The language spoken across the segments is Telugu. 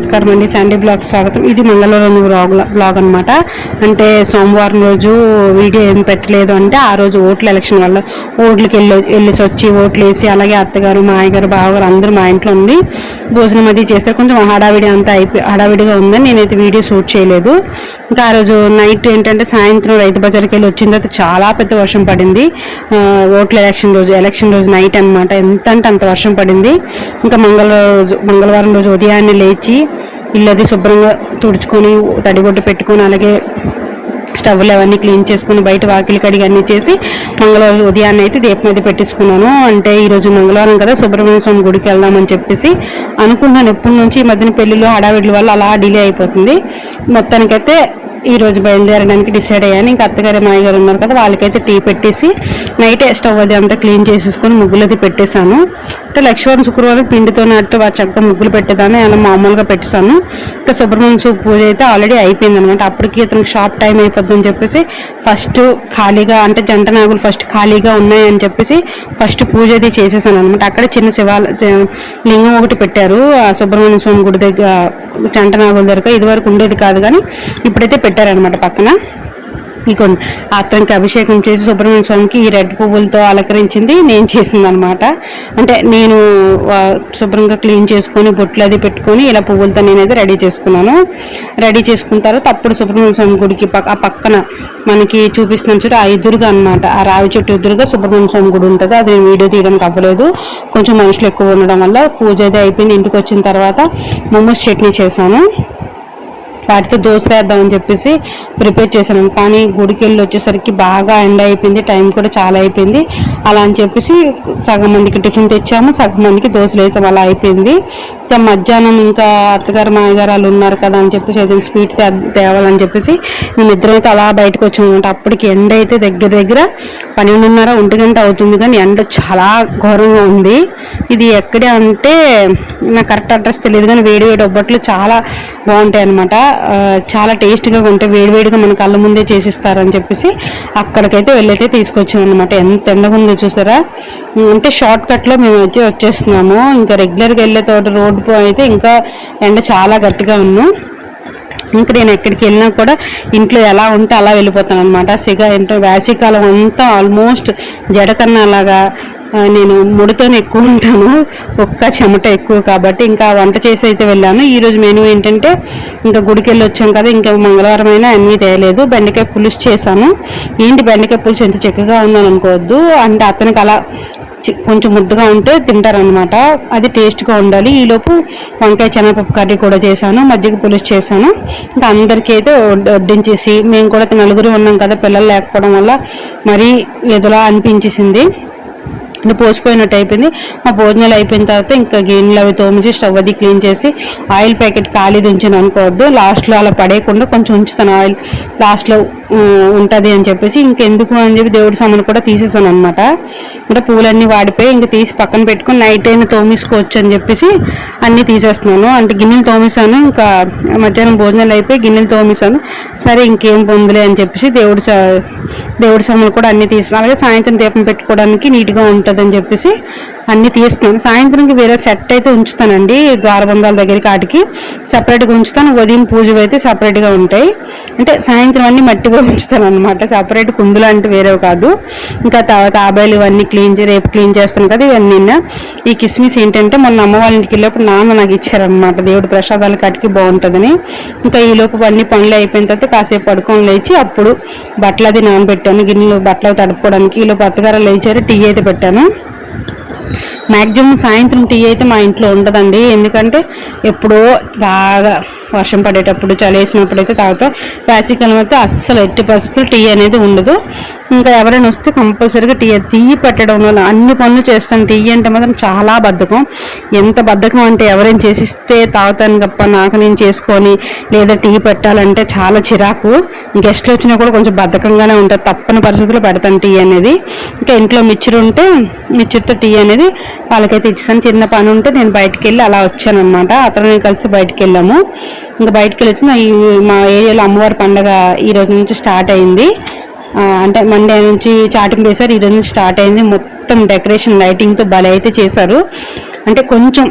నమస్కారం అండి. సండే బ్లాగ్ స్వాగతం. ఇది మంగళవారం బ్లాగ్ బ్లాగ్ అనమాట అంటే సోమవారం రోజు వీడియో ఏం పెట్టలేదు అంటే ఆ రోజు ఓట్ల ఎలక్షన్ వల్ల ఓట్లకి వెళ్ళి వెళ్ళేసి వచ్చి ఓట్లు వేసి అలాగే అత్తగారు మా ఆయగారు బావగారు అందరూ మా ఇంట్లో ఉంది భోజనం అది చేస్తారు కొంచెం హడావిడి అంతా అయిపోయి హడావిడిగా ఉందని నేనైతే వీడియో షూట్ చేయలేదు. ఇంకా ఆ రోజు నైట్ ఏంటంటే సాయంత్రం రైతు బజార్కి వెళ్ళి వచ్చిన తర్వాత చాలా పెద్ద వర్షం పడింది. ఓట్ల ఎలక్షన్ రోజు ఎలక్షన్ రోజు నైట్ అన్నమాట. ఎంత అంటే అంత వర్షం పడింది. ఇంకా మంగళవారం రోజు మంగళవారం రోజు ఉదయాన్నే లేచి ఇల్లు అది శుభ్రంగా తుడుచుకొని తడిగొట్టు పెట్టుకొని అలాగే స్టవ్లు అవన్నీ క్లీన్ చేసుకుని బయట వాకిలి కడిగి అన్నీ చేసి మంగళవారం ఉదయాన్నే అయితే దీపం మీద పెట్టేసుకున్నాను. అంటే ఈరోజు మంగళవారం కదా సుబ్రహ్మణ్య స్వామి గుడికి వెళ్దామని చెప్పేసి అనుకున్నాను ఎప్పటి నుంచి ఈ మధ్యన పెళ్ళిళ్ళు హడావిడ్ల వల్ల అలా డిలే అయిపోతుంది. మొత్తానికైతే ఈరోజు బయలుదేరడానికి డిసైడ్ అయ్యాను. ఇంకా అత్తగారు మాయగారు ఉన్నారు కదా వాళ్ళకైతే టీ పెట్టేసి నైట్ స్టవ్ అది అంతా క్లీన్ చేసేసుకొని ముగ్గులు అది పెట్టేశాను. అంటే లక్ష్మీవారం శుక్రవారం పిండితో నాటితో బాగా చక్కగా ముగ్గులు పెట్టేదాన్ని అలా మామూలుగా పెట్టేశాను. ఇంకా సుబ్రహ్మణ్య స్వామి పూజ అయితే ఆల్రెడీ అయిపోయింది అనమాట అప్పటికి అతనికి షాప్ టైం అయిపోద్దని చెప్పేసి ఫస్ట్ ఖాళీగా అంటే జంట నాగులు ఫస్ట్ ఖాళీగా ఉన్నాయని చెప్పేసి ఫస్ట్ పూజ అది చేసేసాను అనమాట అక్కడ చిన్న శివాల లింగం ఒకటి పెట్టారు. ఆ సుబ్రహ్మణ్య స్వామి గుడి దగ్గర జంట నాగుల దగ్గర ఇదివరకు ఉండేది కాదు కానీ ఇప్పుడైతే పెట్టారనమాట పక్కన. ఇక అతనికి అభిషేకం చేసి సుబ్రహ్మణ్య స్వామికి ఈ రెడ్ పువ్వులతో అలంకరించింది నేను చేసింది అనమాట అంటే నేను శుభ్రంగా క్లీన్ చేసుకొని బొట్లు అది పెట్టుకొని ఇలా పువ్వులతో నేనైతే రెడీ చేసుకున్నాను. రెడీ చేసుకున్న తర్వాత అప్పుడు సుబ్రహ్మణ్య స్వామి గుడికి ఆ పక్కన మనకి చూపిస్తున్నాను చూడు ఆ ఎదురుగా అనమాట ఆ రావి చెట్టు ఎదురుగా సుబ్రహ్మణ్య స్వామి గుడి ఉంటుంది. అది నేను వీడియో తీయడానికి అవ్వలేదు కొంచెం మనుషులు ఎక్కువ ఉండడం వల్ల పూజ అయితే అయిపోయింది. ఇంటికి వచ్చిన తర్వాత మోమోస్ చట్నీ చేశాను. వాటితో దోశ వేద్దామని చెప్పేసి ప్రిపేర్ చేశాను. కానీ గుడికి వెళ్ళి వచ్చేసరికి బాగా ఎండ్ అయిపోయింది టైం కూడా చాలా అయిపోయింది. అలా అని చెప్పేసి సగం మందికి టిఫిన్ తెచ్చాము సగం మందికి దోశలు వేసాము అలా అయిపోయింది. ఇంకా మధ్యాహ్నం ఇంకా అత్తగారు మాయగారు వాళ్ళు ఉన్నారు కదా అని చెప్పేసి ఏదైనా స్వీట్ తే- తేవాలని చెప్పేసి మేము ఇద్దరైతే అయితే అలా బయటకు వచ్చామన్నమాట అప్పటికి ఎండ అయితే దగ్గర దగ్గర పన్నెండున్నర ఒంటి గంట అవుతుంది కానీ ఎండ చాలా ఘోరంగా ఉంది. ఇది ఎక్కడే అంటే నాకు కరెక్ట్ అడ్రస్ తెలియదు కానీ వేడి వేడి ఒబ్బట్లు చాలా బాగుంటాయి అనమాట చాలా టేస్ట్గా ఉంటాయి వేడివేడిగా మన కళ్ళ ముందే చేసిస్తారని చెప్పేసి అక్కడికైతే వెళ్ళైతే తీసుకొచ్చాం అనమాట ఎంత ఎండగా ఉందో చూసారా అంటే షార్ట్ కట్లో మేము వచ్చి వచ్చేస్తున్నాము. ఇంకా రెగ్యులర్గా వెళ్ళే తోట రోడ్ రోడ్డు అయితే ఇంకా ఎండ చాలా గట్టిగా ఉన్నాం. ఇంకా నేను ఎక్కడికి వెళ్ళినా కూడా ఇంట్లో ఎలా ఉంటే అలా వెళ్ళిపోతాను అనమాట సిగ ఏంటో వేసవికాలం అంతా ఆల్మోస్ట్ జడకన్నా అలాగా నేను ముడితోనే ఎక్కువ ఉంటాను. ఒక్క చెమట ఎక్కువ కాబట్టి ఇంకా వంట చేసి అయితే వెళ్ళాను. ఈరోజు రోజు మెనూ ఏంటంటే ఇంకా గుడికి వెళ్ళి వచ్చాం కదా ఇంకా మంగళవారం అయినా అన్నీ తేయలేదు బెండకాయ పులుసు చేశాను. ఏంటి బెండకాయ పులుసు ఎంత చక్కగా ఉందని అనుకోవద్దు అంటే అతనికి అలా కొంచెం ముద్దగా ఉంటే తింటారనమాట అది టేస్ట్గా ఉండాలి. ఈలోపు వంకాయ శనగపప్పు కర్రీ కూడా చేశాను మజ్జిగ పులుసు చేశాను. ఇంకా అందరికీ అయితే వడ్డించేసి మేము కూడా నలుగురు ఉన్నాం కదా పిల్లలు లేకపోవడం వల్ల మరీ ఎదులా అనిపించేసింది. అంటే పోసిపోయినట్టు అయిపోయింది. మా భోజనాలు అయిపోయిన తర్వాత ఇంకా గిన్నెలు అవి తోమిచి స్టవ్ అది క్లీన్ చేసి ఆయిల్ ప్యాకెట్ ఖాళీ ఉంచాను అనుకోవద్దు. లాస్ట్లో అలా పడేయకుండా కొంచెం ఉంచుతాను ఆయిల్. లాస్ట్లో ఉంటుంది అని చెప్పేసి ఇంకెందుకు అని చెప్పి దేవుడి సామాన్ కూడా తీసేసాను అనమాట అంటే పూలన్నీ వాడిపోయి ఇంకా తీసి పక్కన పెట్టుకొని నైట్ అయినా తోమేసుకోవచ్చు అని చెప్పేసి అన్నీ తీసేస్తున్నాను. అంటే గిన్నెలు తోమేశాను. ఇంకా మధ్యాహ్నం భోజనాలు అయిపోయి గిన్నెలు తోమేశాను. సరే ఇంకేం పొందులే అని చెప్పేసి దేవుడి సా- దేవుడి సామాను కూడా అన్ని తీసాను అలాగే సాయంత్రం దీపం పెట్టుకోవడానికి నీట్గా ఉంటుంది. ఉంటుందని చెప్పేసి అన్ని తీస్తున్నాను. సాయంత్రంకి వేరే సెట్ అయితే ఉంచుతానండి ద్వారబంధాల దగ్గరికి వాటికి సపరేట్గా ఉంచుతాను ఉదయం పూజ అయితే సపరేట్గా ఉంటాయి. అంటే సాయంత్రం అన్ని మట్టిగా ఉంచుతాను అనమాట సపరేట్ కుందులు అంటే వేరేవి కాదు. ఇంకా తర్వాత ఆబాయిలు ఇవన్నీ క్లీన్ చే రేపు క్లీన్ చేస్తాను కదా ఇవన్నీ. ఈ కిస్మిస్ ఏంటంటే మొన్న అమ్మ వాళ్ళ ఇంటికి వెళ్ళినప్పుడు నాన్న నాకు ఇచ్చారనమాట దేవుడు ప్రసాదాలు కటికి బాగుంటుందని. ఇంకా ఈ లోపు అన్ని పనులు అయిపోయిన తర్వాత కాసేపు పడుకొని లేచి అప్పుడు బట్టలు అది నానబెట్టాను. గిన్నెలు బట్టలు తడుపుకోవడానికి. ఈలోపు అత్తగారు లేచారు టీ అయితే పెట్టాను. మ్యాక్సిమం సాయంత్రం టీ అయితే మా ఇంట్లో ఉండదండి. ఎందుకంటే ఎప్పుడో బాగా వర్షం పడేటప్పుడు చలి వేసినప్పుడు అయితే తాగుతాం. వేసవికాలం అయితే అస్సలు ఎట్టి పరిస్థితులు టీ అనేది ఉండదు. ఇంకా ఎవరైనా వస్తే కంపల్సరీగా టీ టీ పెట్టడం వల్ల అన్ని పనులు చేస్తాను. టీ అంటే మాత్రం చాలా బద్ధకం. ఎంత బద్ధకం అంటే ఎవరైనా చేసిస్తే తాగుతాను తప్ప నాకు నేను చేసుకొని లేదా టీ పెట్టాలంటే చాలా చిరాకు. గెస్ట్లు వచ్చినా కూడా కొంచెం బద్ధకంగానే ఉంటుంది తప్పని పరిస్థితుల్లో పెడతాను టీ అనేది. ఇంకా ఇంట్లో మిక్చర్ ఉంటే మిక్చర్తో టీ అనేది వాళ్ళకైతే ఇచ్చాను చిన్న పని ఉంటే నేను బయటికి వెళ్ళి అలా వచ్చాను అనమాట అతను నేను కలిసి బయటికి వెళ్ళాము. ఇంకా బయటికి వెళ్ళి వచ్చిన ఈ మా ఏరియాలో అమ్మవారి పండగ ఈ రోజు నుంచి స్టార్ట్ అయింది. అంటే మండే నుంచి చాటింగ్ వేశారు ఇది నుంచి స్టార్ట్ అయింది. మొత్తం డెకరేషన్ లైటింగ్తో భలే అయితే చేశారు. అంటే కొంచెం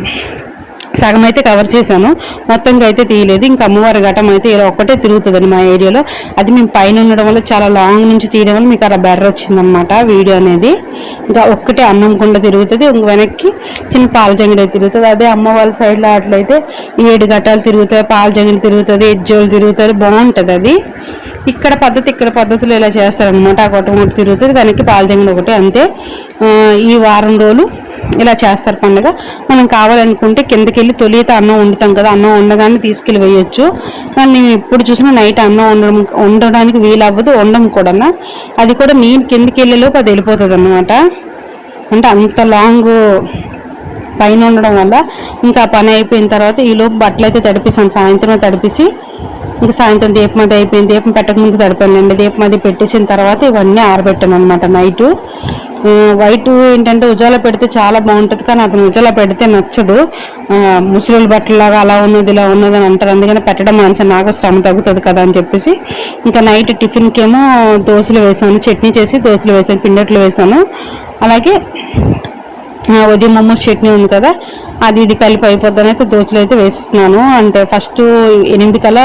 సగం అయితే కవర్ చేశాను. మొత్తంగా అయితే తీయలేదు. ఇంకా అమ్మవారి ఘటం అయితే ఇలా ఒక్కటే తిరుగుతుందని మా ఏరియాలో. అది మేము పైన ఉండడం వల్ల చాలా లాంగ్ నుంచి తీయడం వల్ల మీకు అలా బెటర్ వచ్చిందనమాట వీడియో అనేది. ఇంకా ఒక్కటే అన్నం కుండ తిరుగుతుంది. ఇంక వెనక్కి చిన్న పాల జంగిడి అయితే తిరుగుతుంది. అదే అమ్మ వాళ్ళ సైడ్లో అట్లయితే ఏడు ఘటాలు తిరుగుతాయి. పాల జంగిడి తిరుగుతుంది. ఎజ్జోలు తిరుగుతుంది బాగుంటుంది అది. ఇక్కడ పద్ధతి ఇక్కడ పద్ధతులు ఇలా చేస్తారనమాట ఆ కొట్ట ఒకటి తిరుగుతుంది. దానికి పాలజంగులు ఒకటి అంతే. ఈ వారం రోజులు ఇలా చేస్తారు పండుగ. మనం కావాలనుకుంటే కిందకి వెళ్ళి తొలిత అన్నం వండుతాం కదా అన్నం వండగానే తీసుకెళ్ళి వేయొచ్చు కానీ నేను ఎప్పుడు చూసినా నైట్ అన్నం వండడం వండడానికి వీలవ్వదు వండం కూడా అది కూడా నేను కిందకి వెళ్ళేలోపు అది వెళ్ళిపోతుంది అనమాట అంటే అంత లాంగ్ పైన ఉండడం వల్ల ఇంకా ఆ పని అయిపోయిన తర్వాత ఈలోపు బట్టలు అయితే తడిపిస్తాను. సాయంత్రం తడిపిసి ఇంకా సాయంత్రం దీపం అది అయిపోయింది. దీపం పెట్టకముందు ముందు తడిపానండి దీపం అది పెట్టేసిన తర్వాత ఇవన్నీ ఆరబెట్టాను అనమాట నైటు వైట్ ఏంటంటే ఉజాల పెడితే చాలా బాగుంటుంది. కానీ అతను ఉజాల పెడితే నచ్చదు. ఆ, ముసలి బట్టలాగా అలా ఉన్నది ఇలా ఉన్నది అని అంటారు. అందుకని పెట్టడం మనసు నాకు శ్రమ తగ్గుతుంది కదా అని చెప్పేసి. ఇంకా నైట్ టిఫిన్కేమో దోశలు వేసాను. చట్నీ చేసి దోశలు వేసాను. పిండట్లు వేసాను. అలాగే ఉదయం మోమోస్ చట్నీ ఉంది కదా అది ఇది కలిపి అయిపోద్దని అయితే దోశలు అయితే వేస్తున్నాను. అంటే ఫస్ట్ ఎనిమిది కల్లా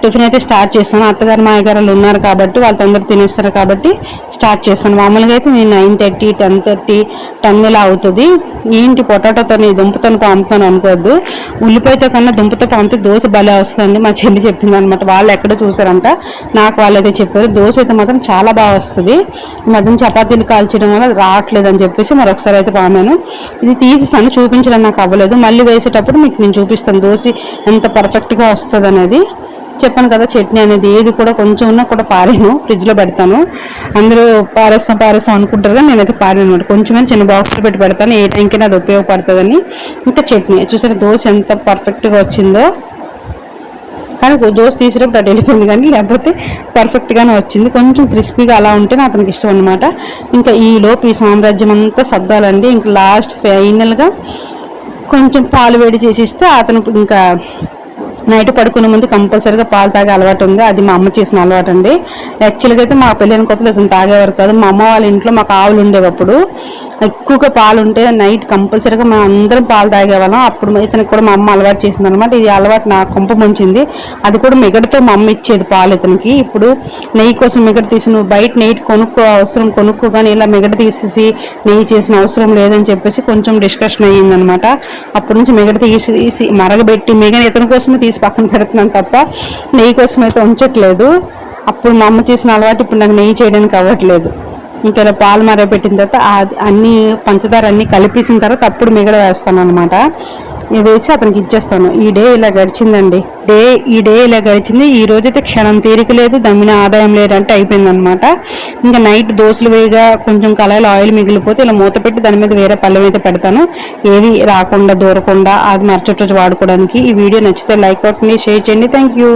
టిఫిన్ అయితే స్టార్ట్ చేస్తాను. అత్తగారు మాయగారు వాళ్ళు ఉన్నారు కాబట్టి వాళ్ళు తొందరగా తినేస్తారు కాబట్టి స్టార్ట్ చేస్తాను. మామూలుగా అయితే నేను nine thirty ten thirty ten ఇలా అవుతుంది. ఏంటి పొటాటోతో దుంపతో పంపుతాను అనుకోవద్దు. ఉల్లిపాయతో కన్నా దుంపతో పాముతే దోశ భలే వస్తుందండి. మా చెల్లి చెప్పింది అనమాట వాళ్ళు ఎక్కడ చూసారంట నాకు వాళ్ళు అయితే చెప్పారు. దోశ అయితే మాత్రం చాలా బాగా వస్తుంది. మధ్యన చపాతీలు కాల్చడం వల్ల రావట్లేదు అని చెప్పేసి మరొకసారి అయితే పామాను. ఇది తీసేసాను చూపించడం నాకు అవ్వలేదు. మళ్ళీ వేసేటప్పుడు మీకు నేను చూపిస్తాను. దోశ ఎంత పర్ఫెక్ట్గా వస్తుంది అనేది. చెప్పాను కదా చట్నీ అనేది ఏది కూడా కొంచెం ఉన్నా కూడా పారాను. ఫ్రిడ్జ్లో పెడతాను. అందరూ పారేస్తాం పారేస్తాం అనుకుంటారు కానీ నేనైతే పారాను అనమాట కొంచెమే చిన్న బాక్స్లో పెట్టి పెడతాను. ఏ టైంకైనా అది ఉపయోగపడుతుందని. ఇంకా చట్నీ. చూసారా దోశ ఎంత పర్ఫెక్ట్గా వచ్చిందో. కానీ దోశ తీసేటప్పుడు అటు వెళ్ళిపోయింది కానీ లేకపోతే పర్ఫెక్ట్గానే వచ్చింది. కొంచెం క్రిస్పీగా అలా ఉంటేనే అతనికి ఇష్టం అనమాట ఇంకా ఈ ఈ సామ్రాజ్యం అంతా సర్దాలండి. ఇంకా లాస్ట్ ఫైనల్గా కొంచెం పాలు వేడి చేసి ఇస్తే అతను ఇంకా నైట్ పడుకునే ముందు కంపల్సరీగా పాలు తాగే అలవాటు ఉంది. అది మా అమ్మ చేసిన అలవాటు అండి. యాక్చువల్గా అయితే మా పెళ్ళైన కొత్తలో ఇతను తాగేవారు కాదు. మా అమ్మ వాళ్ళ ఇంట్లో మాకు ఆవులు ఉండేవి అప్పుడు ఎక్కువగా పాలు ఉంటే నైట్ కంపల్సరీగా మేము అందరం పాలు తాగేవాళ్ళం. అప్పుడు ఇతనికి కూడా మా అమ్మ అలవాటు చేసింది అనమాట ఇది అలవాటు నా కొంప ముంచింది. అది కూడా మిగడతో మా అమ్మ ఇచ్చేది పాలు ఇతనికి. ఇప్పుడు నెయ్యి కోసం మిగడ తీసి నువ్వు బయట నెయ్యి కొనుక్కో అవసరం కొనుక్కో కానీ ఇలా మిగడ తీసేసి నెయ్యి చేసిన అవసరం లేదని చెప్పేసి కొంచెం డిస్కషన్ అయ్యిందనమాట అప్పటి నుంచి మిగడ తీసి తీసి మరగబెట్టి మిగడ ఇతని కోసమే తీసి పక్కన పెడుతున్నాను తప్ప నెయ్యి కోసం అయితే ఉంచట్లేదు. అప్పుడు మా అమ్మ చేసిన అలవాటు ఇప్పుడు నాకు నెయ్యి చేయడానికి అవ్వట్లేదు. ఇంకా ఇలా పాలు మరగబెట్టిన తర్వాత అన్నీ అన్ని పంచదార అన్ని కలిపేసిన తర్వాత అప్పుడు మిగడ వేస్తాను అనమాట వేసి అతనికి ఇచ్చేస్తాను. ఈ డే ఇలా గడిచిందండి. డే ఈ డే ఇలా గడిచింది. ఈ రోజైతే క్షణం తీరిక లేదు దమ్మిన ఆదాయం లేదంటే అయిపోయింది అనమాట ఇంకా నైట్ దోశలు వేయగా కొంచెం కళాయిలో ఆయిల్ మిగిలిపోతే ఇలా మూత పెట్టి దాని మీద వేరే పళ్ళెం అయితే పెడతాను. ఏవి రాకుండా దూరకుండా అది మరచొచ్చు వాడుకోవడానికి. ఈ వీడియో నచ్చితే లైక్ అవుతుంది షేర్ చేయండి. Thank you.